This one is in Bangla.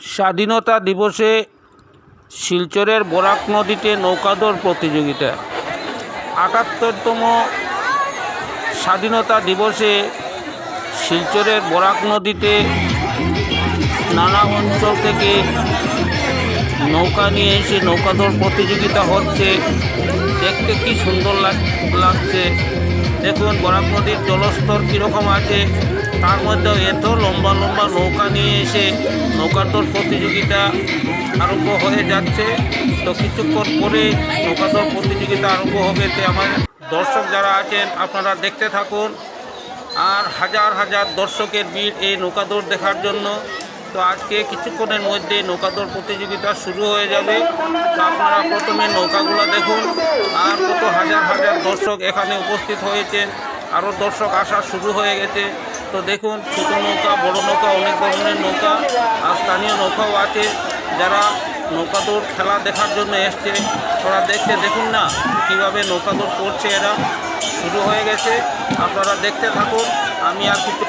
স্বাধীনতা দিবসে শিলচরের বরাক নদীতে নৌকাদৌড় প্রতিযোগিতা। আটাত্তরতম স্বাধীনতা দিবসে শিলচরের বরাক নদীতে নানা অঞ্চল থেকে নৌকা নিয়ে এসে নৌকাদৌড় প্রতিযোগিতা হচ্ছে। দেখতে কি সুন্দর লাগ- লাগছে। দেখুন, বরাক নদীর জলস্তর কীরকম আছে। তার মধ্যেও এত লম্বা লম্বা নৌকা নিয়ে এসে নৌকাদৌড় প্রতিযোগিতা আরম্ভ হয়ে যাচ্ছে। তো কিছুক্ষণ পরে নৌকাদৌড় প্রতিযোগিতা আরম্ভ হবে। তে আমার দর্শক যারা আছেন, আপনারা দেখতে থাকুন। আর হাজার হাজার দর্শকের ভিড় এই নৌকাদৌড় দেখার জন্য। তো আজকে কিছুক্ষণের মধ্যে নৌকাদৌড় প্রতিযোগিতা শুরু হয়ে যাবে। তো আপনারা প্রথমে নৌকাগুলো দেখুন। আর কত হাজার হাজার দর্শক এখানে উপস্থিত হয়েছেন। আরও দর্শক আসা শুরু হয়ে গেছে। তো দেখুন, ছোটো নৌকা, বড় নৌকা, অনেক ধরনের নৌকা আর স্থানীয় নৌকাও আছে। যারা নৌকা দৌড় খেলা দেখার জন্য এসছে ওরা দেখতে দেখুন না কীভাবে নৌকাদৌড় করছে এরা। শুরু হয়ে গেছে, আপনারা দেখতে থাকুন। আমি আর কিছু